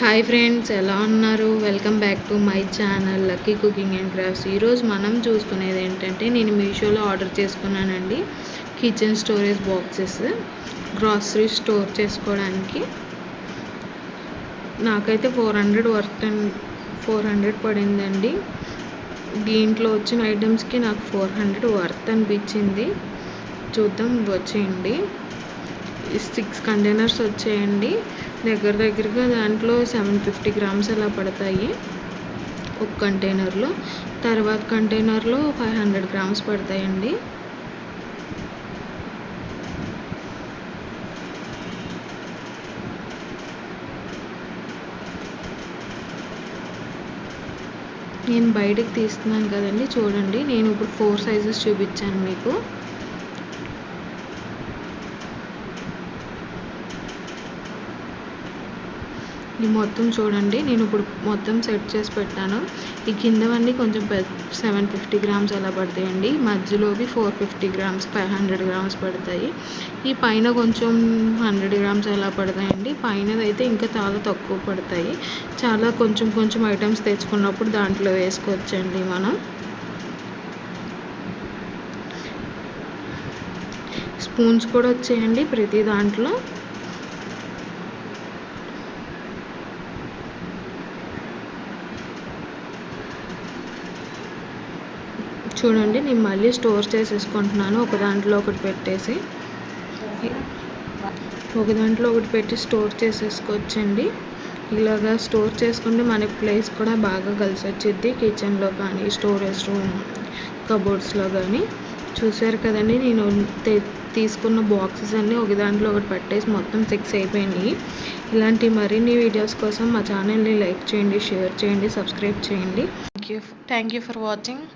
Hi friends ఎలా ఉన్నారు? Welcome back to my channel lucky cooking and crafts ఈరోజు మనం చూసుకునేది ఏంటంటే నేను మీషోలో ఆర్డర్ చేసుకున్నానండి. Kitchen storage boxes grocery store చేసుకోవడానికి. నాకైతే four hundred worth four hundred పడిందండి. దీంట్లో వచ్చిన ఐటమ్స్కి నాకు ఫోర్ హండ్రెడ్ వర్త్ అనిపించింది. చూద్దాం వచ్చేయండి. సిక్స్ కంటైనర్స్ వచ్చాయండి. దగ్గర దగ్గరగా దాంట్లో సెవెన్ ఫిఫ్టీ గ్రామ్స్ అలా పడతాయి ఒక కంటైనర్లో తర్వాత కంటైనర్లో ఫైవ్ హండ్రెడ్ గ్రామ్స్ పడతాయండి. నేను బయటకు తీస్తున్నాను కదండి చూడండి. నేను ఇప్పుడు ఫోర్ సైజెస్ చూపించాను మీకు. ఇది మొత్తం చూడండి. నేను ఇప్పుడు మొత్తం సెట్ చేసి పెట్టాను. ఈ కిందవన్నీ కొంచెం సెవెన్ ఫిఫ్టీ గ్రామ్స్ అలా పడతాయండి. మధ్యలోవి four fifty grams five hundred grams పడతాయి. ఈ పైన కొంచెం హండ్రెడ్ గ్రామ్స్ అలా పడతాయండి. పైనదైతే అయితే ఇంకా చాలా తక్కువ పడతాయి. చాలా కొంచెం కొంచెం ఐటమ్స్ తెచ్చుకున్నప్పుడు దాంట్లో వేసుకోవచ్చండి మనం. స్పూన్స్ కూడా వచ్చాయండి ప్రతి దాంట్లో. చూడండి నేను మళ్ళీ స్టోర్ చేసేసుకుంటున్నాను. ఒక దాంట్లో ఒకటి పెట్టేసి ఒక దాంట్లో ఒకటి పెట్టి స్టోర్ చేసేసుకోవచ్చండి. ఇలాగా స్టోర్ చేసుకుంటే మనకి ప్లేస్ కూడా బాగా కలిసి వచ్చింది కిచెన్లో కానీ స్టోరేజ్ రూమ్ కబోర్డ్స్లో కానీ. చూసారు కదండి నేను తీసుకున్న బాక్సెస్ అన్నీ ఒక దాంట్లో ఒకటి పెట్టేసి మొత్తం సిక్స్ అయిపోయినాయి. ఇలాంటి మరిన్ని వీడియోస్ కోసం మా ఛానల్ని లైక్ చేయండి షేర్ చేయండి సబ్స్క్రైబ్ చేయండి. Thank you thank you for watching